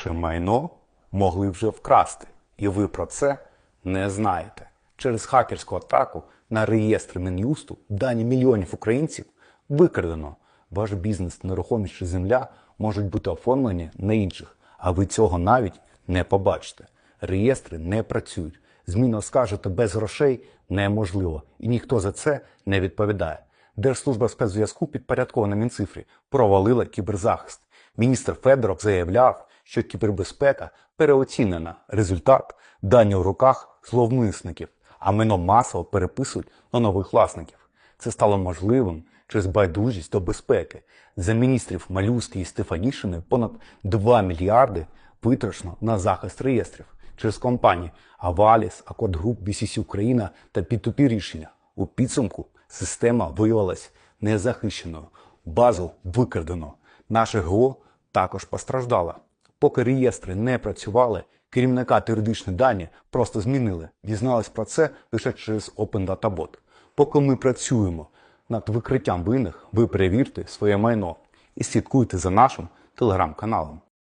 ваше майно могли вже вкрасти, і ви про це не знаєте. Через хакерську атаку на реєстри Мін'юсту дані мільйонів українців викрадено. Ваш бізнес, нерухомість чи земля можуть бути оформлені на інших, а ви цього навіть не побачите. Реєстри не працюють. Зміну оскаржити без грошей неможливо, і ніхто за це не відповідає. Держслужба спецзв'язку підпорядкована Мінцифрі провалила кіберзахист. Міністр Федоров заявляв, що кібербезпека переоцінена. Результат дані в руках зловмисників, а майно масово переписують на нових власників. Це стало можливим через байдужість до безпеки. За міністрів Малюськи і Стефанішини понад 2 мільярди витрачено на захист реєстрів через компанії Аваліс, Акорд Груп, BCC Україна та P2P рішення. У підсумку система виявилась незахищеною. Базу викрадено. Наше ГО також постраждало. Поки реєстри не працювали, керівника та дані просто змінили. Дізнались про це лише через Open Data Bot. Поки ми працюємо над викриттям винних, ви перевірте своє майно і слідкуйте за нашим телеграм-каналом.